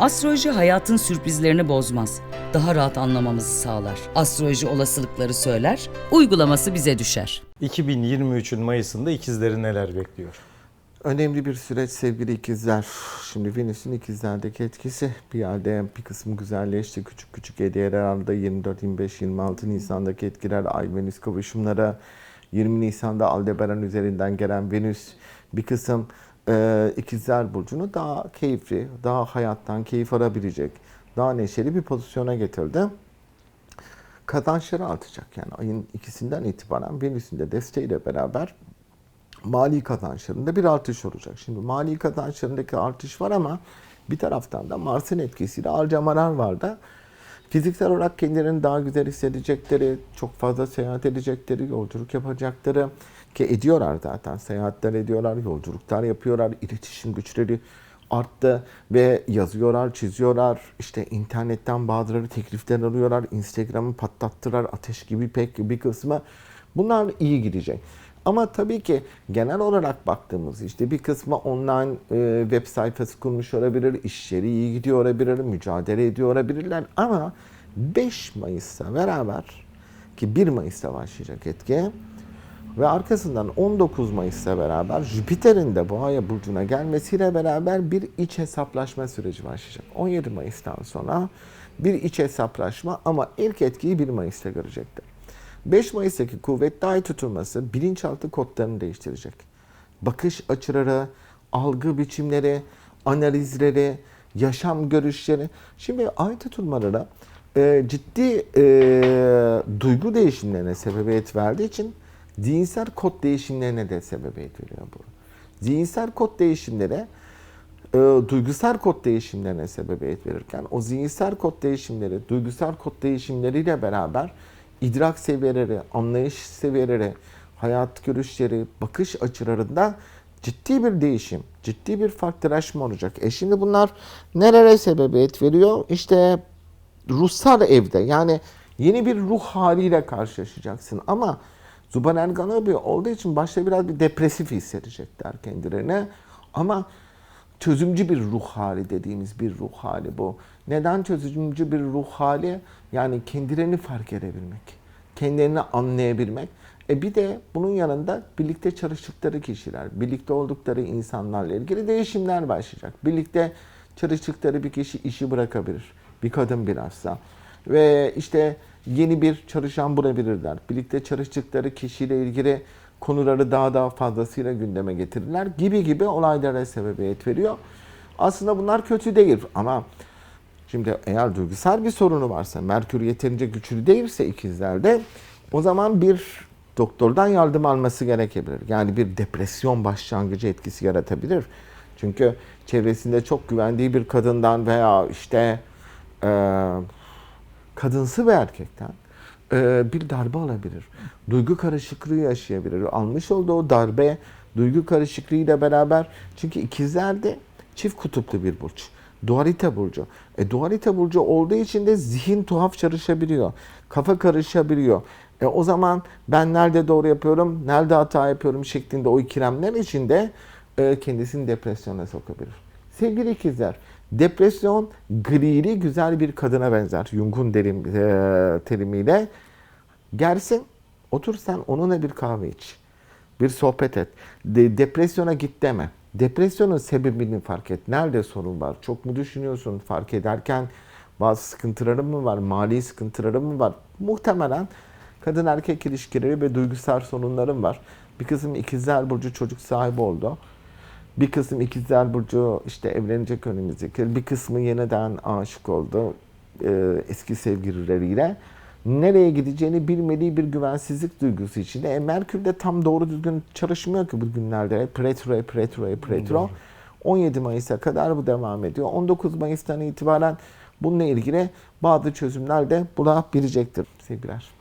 Astroloji hayatın sürprizlerini bozmaz. Daha rahat anlamamızı sağlar. Astroloji olasılıkları söyler, uygulaması bize düşer. 2023'ün Mayıs'ında ikizleri neler bekliyor? Önemli bir süreç sevgili ikizler. Şimdi Venüs'ün ikizlerdeki etkisi bir yerde bir kısmı güzelleşti. Küçük küçük hediyeler aldı. 24, 25, 26 Nisan'daki etkiler Ay Venüs kavuşumları. 20 Nisan'da Aldebaran üzerinden gelen Venüs bir kısım e, ikizler burcunu daha keyifli, daha hayattan keyif alabilecek, daha neşeli bir pozisyona getirdi kazançları artacak. Yani ayın ikisinden itibaren Venüs'ün de desteğiyle beraber mali kazançlarında bir artış olacak. Şimdi mali kazançlarındaki artış var ama bir taraftan da Mars'ın etkisiyle harcamalar var da fiziksel olarak kendilerini daha güzel hissedecekleri, çok fazla seyahat edecekleri, yolculuk yapacakları ki ediyorlar zaten. Seyahatler ediyorlar, yolculuklar yapıyorlar, iletişim güçleri arttı ve yazıyorlar, çiziyorlar. İşte internetten bazıları teklifler alıyorlar. Instagram'ı patlattılar. Ateş gibi pek bir kısmı. Bunlar iyi gidecek. Ama tabii ki genel olarak baktığımız işte bir kısmı online e, web sayfası kurmuş olabilir, işleri iyi gidiyor olabilir, mücadele ediyor olabilirler. Ama 5 Mayıs'ta beraber ki 1 Mayıs'ta başlayacak etki ve arkasından 19 Mayıs'ta beraber Jüpiter'in de Boğa'ya burcuna gelmesiyle beraber bir iç hesaplaşma süreci başlayacak. 17 Mayıs'tan sonra bir iç hesaplaşma ama ilk etkiyi 1 Mayıs'ta görecektir. 5 Mayıs'taki kuvvetli ay tutulması bilinçaltı kodlarını değiştirecek. Bakış açıları, algı biçimleri, analizleri, yaşam görüşleri. Şimdi ay tutulmaları e, ciddi e, duygu değişimlerine sebebiyet verdiği için zihinsel kod değişimlerine de sebebiyet veriyor bu. Zihinsel kod değişimleri e, duygusal kod değişimlerine sebebiyet verirken o zihinsel kod değişimleri, duygusal kod değişimleriyle beraber idrak seviyeleri, anlayış seviyeleri, hayat görüşleri, bakış açılarında ciddi bir değişim, ciddi bir farklılaşma olacak. E şimdi bunlar nerelere sebebiyet veriyor? İşte ruhsal evde yani yeni bir ruh haliyle karşılaşacaksın ama Zuban Ergan abi olduğu için başta biraz bir depresif hissedecekler kendilerine ama çözümcü bir ruh hali dediğimiz bir ruh hali bu. Neden çözümcü bir ruh hali? Yani kendilerini fark edebilmek, kendilerini anlayabilmek. E bir de bunun yanında birlikte çalıştıkları kişiler, birlikte oldukları insanlarla ilgili değişimler başlayacak. Birlikte çalıştıkları bir kişi işi bırakabilir. Bir kadın bilhassa. Ve işte yeni bir çalışan bulabilirler. Birlikte çalıştıkları kişiyle ilgili konuları daha daha fazlasıyla gündeme getirirler gibi gibi olaylara sebebiyet veriyor. Aslında bunlar kötü değil ama şimdi eğer duygusal bir sorunu varsa, Merkür yeterince güçlü değilse ikizlerde o zaman bir doktordan yardım alması gerekebilir. Yani bir depresyon başlangıcı etkisi yaratabilir. Çünkü çevresinde çok güvendiği bir kadından veya işte e, kadınsı bir erkekten bir darbe alabilir. Duygu karışıklığı yaşayabilir. Almış olduğu o darbe duygu karışıklığıyla beraber çünkü ikizlerde çift kutuplu bir burç. Dualite burcu. E, dualite burcu olduğu için de zihin tuhaf çalışabiliyor. Kafa karışabiliyor. E, o zaman ben nerede doğru yapıyorum, nerede hata yapıyorum şeklinde o ikilemler içinde e, kendisini depresyona sokabilir. Sevgili ikizler, depresyon grili güzel bir kadına benzer. Jung'un derim, e, terimiyle. Gelsin, otur sen onunla bir kahve iç. Bir sohbet et. De, depresyona git deme. Depresyonun sebebini fark et. Nerede sorun var? Çok mu düşünüyorsun? Fark ederken bazı sıkıntıların mı var? Mali sıkıntıların mı var? Muhtemelen kadın erkek ilişkileri ve duygusal sorunların var. Bir kısım ikizler burcu çocuk sahibi oldu. Bir kısım ikizler burcu işte evlenecek önümüzdeki. Bir kısmı yeniden aşık oldu e, eski sevgilileriyle. Nereye gideceğini bilmediği bir güvensizlik duygusu içinde. E, Merkür de tam doğru düzgün çalışmıyor ki bu günlerde. Pretro, pretro, pretro. 17 Mayıs'a kadar bu devam ediyor. 19 Mayıs'tan itibaren bununla ilgili bazı çözümler de bulabilecektir sevgiler.